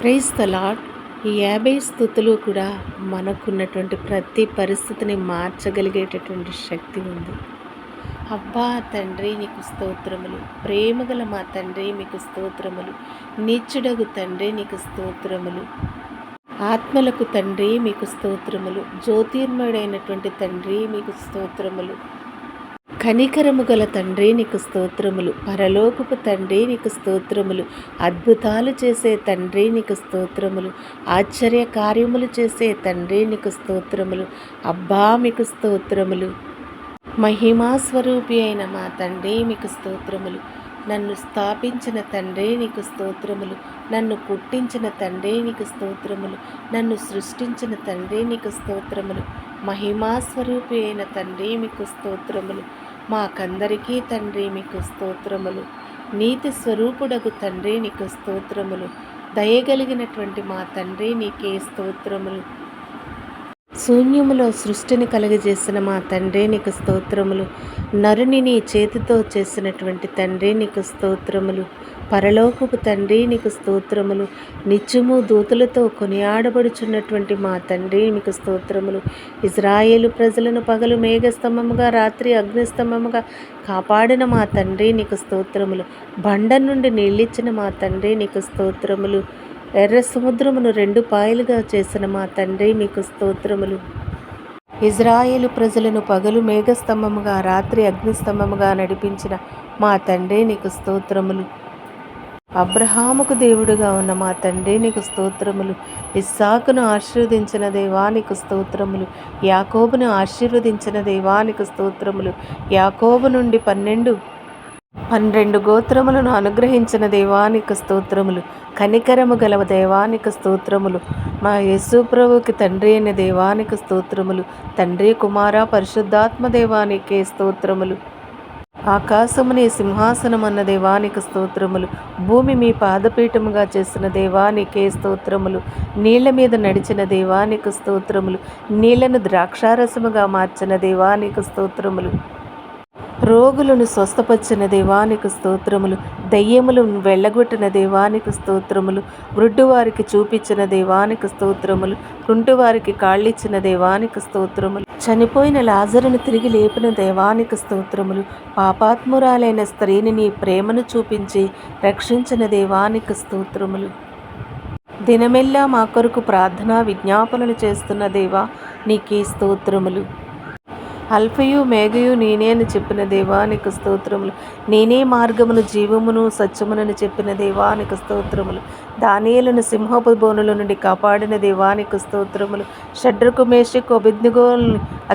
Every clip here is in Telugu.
ప్రైజ్ ద లాడ్ ఈ యాభై స్థుతులు కూడా మనకున్నటువంటి ప్రతి పరిస్థితిని మార్చగలిగేటటువంటి శక్తి ఉంది. అబ్బా తండ్రి నీకు స్తోత్రములు. ప్రేమగల మా తండ్రి మీకు స్తోత్రములు. నిచ్చుడగు తండ్రి నీకు స్తోత్రములు. ఆత్మలకు తండ్రి మీకు స్తోత్రములు. జ్యోతిర్మయుడైనటువంటి తండ్రి మీకు స్తోత్రములు. కనికరము గల తండ్రి నీకు స్తోత్రములు. పరలోకపు తండ్రి నీకు స్తోత్రములు. అద్భుతాలు చేసే తండ్రి నీకు స్తోత్రములు. ఆశ్చర్య కార్యములు చేసే తండ్రి నీకు స్తోత్రములు. అబ్బా మీకు స్తోత్రములు. మహిమా స్వరూపి అయిన మా తండ్రి మీకు స్తోత్రములు. నన్ను స్థాపించిన తండ్రి నీకు స్తోత్రములు. నన్ను పుట్టించిన తండ్రి నీకు స్తోత్రములు. నన్ను సృష్టించిన తండ్రి నీకు స్తోత్రములు. మహిమా స్వరూపి అయిన తండ్రి మీకు స్తోత్రములు. మాకందరికీ తండ్రి మీకు స్తోత్రములు. నీతి స్వరూపుడకు తండ్రి నీకు స్తోత్రములు. దయగలిగినటువంటి మా తండ్రి నీకే స్తోత్రములు. శూన్యములో సృష్టిని కలుగజేసిన మా తండ్రి నీకు స్తోత్రములు. నరుని నీ చేతితో చేసినటువంటి తండ్రి నీకు స్తోత్రములు. పరలోకపు తండ్రి నీకు స్తోత్రములు. నిత్యము దూతలతో కొనియాడబడుచున్నటువంటి మా తండ్రి నీకు స్తోత్రములు. ఇజ్రాయేలు ప్రజలను పగలు మేఘస్తంభముగా రాత్రి అగ్నిస్తంభముగా కాపాడిన మా తండ్రి నీకు స్తోత్రములు. బండ నుండి నీళ్ళిచ్చిన మా తండ్రి నీకు స్తోత్రములు. ఎర్ర సముద్రమును రెండు పాయలుగా చేసిన మా తండ్రి మీకు స్తోత్రములు. ఇజ్రాయేలు ప్రజలను పగలు మేఘస్తంభముగా రాత్రి అగ్నిస్తంభముగా నడిపించిన మా తండ్రి నీకు స్తోత్రములు. అబ్రహాముకు దేవుడుగా ఉన్న మా తండ్రి నీకు స్తోత్రములు. ఇస్సాకును ఆశీర్వదించిన దేవానికి స్తోత్రములు. యాకోబును ఆశీర్వదించిన దేవానికి స్తోత్రములు. యాకోబు నుండి పన్నెండు పన్నెండు గోత్రములను అనుగ్రహించిన దేవానికి స్తోత్రములు. కనికరము గల దేవానికి స్తోత్రములు. మా యేసుప్రభుకి తండ్రి అయిన దేవానికి స్తోత్రములు. తండ్రి కుమార పరిశుద్ధాత్మ దేవానికే స్తోత్రములు. ఆకాశముని సింహాసనం అన్న దేవానికి స్తోత్రములు. భూమి మీ పాదపీఠముగా చేసిన దేవానికే స్తోత్రములు. నీళ్ళ మీద నడిచిన దేవానికి స్తోత్రములు. నీళ్ళను ద్రాక్షారసముగా మార్చిన దేవానికి స్తోత్రములు. రోగులను స్వస్థపరిచిన దేవానికి స్తోత్రములు దయ్యములు వెళ్ళగొట్టిన దేవానికి స్తోత్రములు వృడ్డువారికి చూపించిన దేవానికి స్తోత్రములు కుంటివారికి కాళ్ళిచ్చిన దేవానికి స్తోత్రములు చనిపోయిన లాజరును తిరిగి లేపిన దేవానికి స్తోత్రములు పాపాత్మురాలైన స్త్రీని నీ ప్రేమను చూపించి రక్షించిన దేవానికి స్తోత్రములు. దినమెల్లా మా కొరకు ప్రార్థనా విజ్ఞాపనలు చేస్తున్న దేవా నీకే స్తోత్రములు. అల్ఫయు మేఘయు నేనే అని చెప్పిన దేవానికి స్తోత్రములు. నేనే మార్గమును జీవమును సత్యమునని చెప్పిన దేవానికి స్తోత్రములు. దానియలను సింహపు బోనుల నుండి కాపాడిన దేవానికి స్తోత్రములు. షడ్రకు మేషకు అభిజ్ఞగో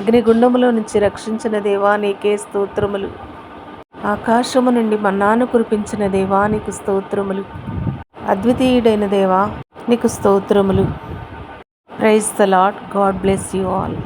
అగ్నిగుండములో నుంచి రక్షించిన దేవానికే స్తోత్రములు. ఆకాశము నుండి మన్నాను కురిపించిన దేవానికి స్తోత్రములు. అద్వితీయుడైన దేవా నీకు స్తోత్రములు. Praise the Lord God bless you all